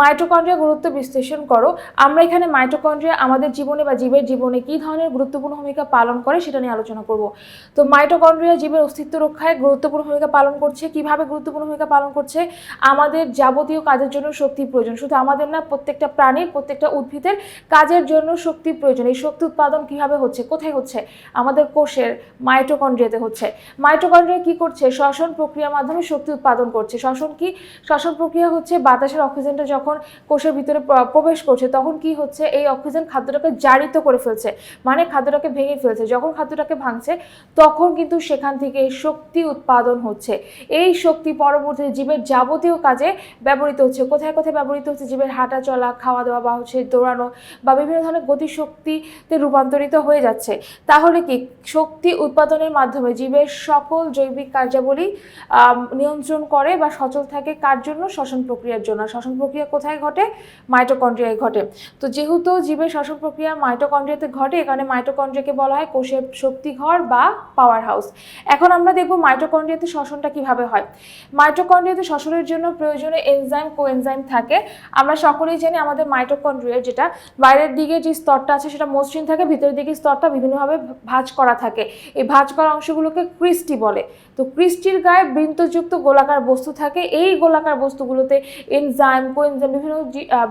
Mitochondria গুরুত্ব বিশ্লেষণ করো। আমরা এখানে মাইটোকন্ড্রিয়া আমাদের জীবনে বা জীবের জীবনে কী ধরনের গুরুত্বপূর্ণ ভূমিকা পালন করে সেটা নিয়ে আলোচনা করব। তো মাইটোকন্ড্রিয়া জীবের অস্তিত্ব রক্ষায় গুরুত্বপূর্ণ ভূমিকা পালন করছে, কীভাবে গুরুত্বপূর্ণ ভূমিকা পালন করছে, আমাদের যাবতীয় কাজের জন্য শক্তি প্রয়োজন। শুধু আমাদের না, প্রত্যেকটা প্রাণীর, প্রত্যেকটা উদ্ভিদের কাজের জন্য শক্তি প্রয়োজন। এই শক্তি উৎপাদন কীভাবে হচ্ছে, কোথায় হচ্ছে? আমাদের কোষের মাইটোকন্ড্রিয়াতে হচ্ছে। মাইটোকন্ড্রিয়া কি করছে? শ্বসন প্রক্রিয়ার মাধ্যমে শক্তি উৎপাদন করছে। শ্বসন কি? শ্বসন প্রক্রিয়া হচ্ছে বাতাসের অক্সিজেনটা যখন কোষের ভিতরে প্রবেশ করছে, তখন কি হচ্ছে? এই অক্সিজেন খাদ্যটাকে জারিত করে ফেলছে। মানে খাদ্যটাকে ভেঙে ফেলছে। যখন খাদ্যটাকে ভাঙছে, তখন কিন্তু সেখান থেকে শক্তি উৎপাদন হচ্ছে। এই শক্তি পরবর্তী জীবের যাবতীয় কাজে ব্যবহৃত হচ্ছে। কোথায় কোথায় ব্যবহৃত হচ্ছে? জীবের হাঁটা চলা খাওয়া দাওয়া বা হচ্ছে দৌড়ানো বা বিভিন্ন ধরনের গতিশক্তিতে রূপান্তরিত হয়ে যাচ্ছে। তাহলে কি শক্তি উৎপাদনের মাধ্যমে জীবের সকল জৈবিক কার্যাবলী নিয়ন্ত্রণ করে বা সচল থাকে কার জন্য? শ্বসন প্রক্রিয়ার জন্য। শ্বসন প্রক্রিয়া কোথায় ঘটে? মাইটোকন্ড্রিয়ায় ঘটে। তো যেহেতু জীবের শ্বসন প্রক্রিয়া মাইটোকন্ড্রিয়াতে ঘটে, এখানে মাইটোকন্ড্রিয়াকে বলা হয় কোষের শক্তিঘর বা পাওয়ার হাউস এখন আমরা দেখব মাইটোকন্ড্রিয়াতে শ্বসনটা কীভাবে হয়। মাইটোকন্ড্রিয়াতে শ্বসনের জন্য প্রয়োজনীয় এনজাইম কোএনজাইম থাকে। আমরা সকলেই জানি আমাদের মাইটোকন্ড্রিয়ার যেটা বাইরের দিকে যে স্তরটা আছে সেটা মসৃণ থাকে, ভিতরের দিকে স্তরটা বিভিন্নভাবে ভাঁজ করা থাকে। এই ভাঁজ করা অংশগুলোকে ক্রিস্টি বলে। তো ক্রিস্টির গায়ে বৃন্তযুক্ত গোলাকার বস্তু থাকে। এই গোলাকার বস্তুগুলোতে এনজাইম কোএনজাইম বিভিন্ন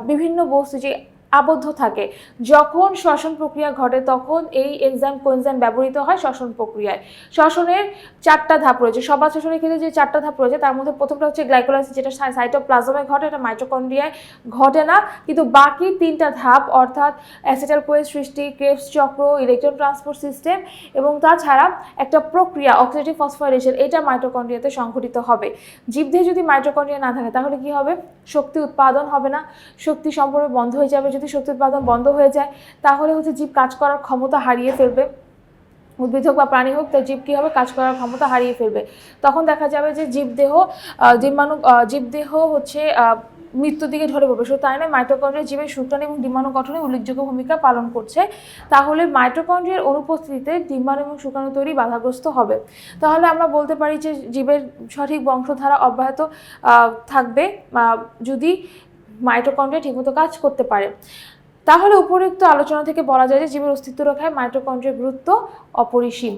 বিভিন্ন বস্তু যে আবদ্ধ থাকে। যখন শ্বসন প্রক্রিয়া ঘটে, তখন এই এনজাইম কোএনজাইম ব্যবহৃত হয় শ্বসন প্রক্রিয়ায়। শ্বসনের চারটা ধাপ রয়েছে। সবার শ্বসনের ক্ষেত্রে যে চারটা ধাপ রয়েছে, তার মধ্যে প্রথমটা হচ্ছে গ্লাইকোলাইসিস যেটা সাইটোপ্লাজমে ঘটে, এটা মাইটোকন্ড্রিয়ায় ঘটে না। কিন্তু বাকি তিনটা ধাপ, অর্থাৎ অ্যাসিটাল কোয়েস সৃষ্টি ক্রেবস চক্র ইলেকট্রন ট্রান্সপোর্ট সিস্টেম এবং তাছাড়া একটা প্রক্রিয়া অক্সিডেটিভ ফসফোরাইলেশন এটা মাইটোকন্ড্রিয়াতে সংঘটিত হবে। জীবদেহে যদি মাইটোকন্ড্রিয়া না থাকে, তাহলে কি হবে? শক্তি উৎপাদন হবে না। শক্তি সম্পর্কে বন্ধ হয়ে যাবে যদি শক্তি উৎপাদন বন্ধ হয়ে যায়, তাহলে হচ্ছে জীব কাজ করার ক্ষমতা হারিয়ে ফেলবে। উদ্ভিদ হোক বা প্রাণী হোক, তার জীব কী হবে? কাজ করার ক্ষমতা হারিয়ে ফেলবে। তখন দেখা যাবে যে জীবদেহ জীবাণু জীবদেহ হচ্ছে মৃত্যুর দিকে ঢলে পড়বে। শুধু তাই নয় মাইটোকন্ড্রিয়া জীবের শুক্রাণু এবং ডিম্বাণু গঠনে উল্লেখযোগ্য ভূমিকা পালন করছে। তাহলে মাইটোকন্ড্রিয়ার অনুপস্থিতিতে ডিম্বাণু এবং শুক্রাণু তৈরি বাধাগ্রস্ত হবে। তাহলে আমরা বলতে পারি যে জীবের সঠিক বংশধারা অব্যাহত থাকবে। যদি মাইটোকন্ড্রিয়া ঠিকমতো কাজ করতে পারে। তাহলে উপরোক্ত আলোচনা থেকে বলা যায় যে জীবের অস্তিত্ব রক্ষায় মাইটোকন্ড্রিয়ার গুরুত্ব অপরিসীম।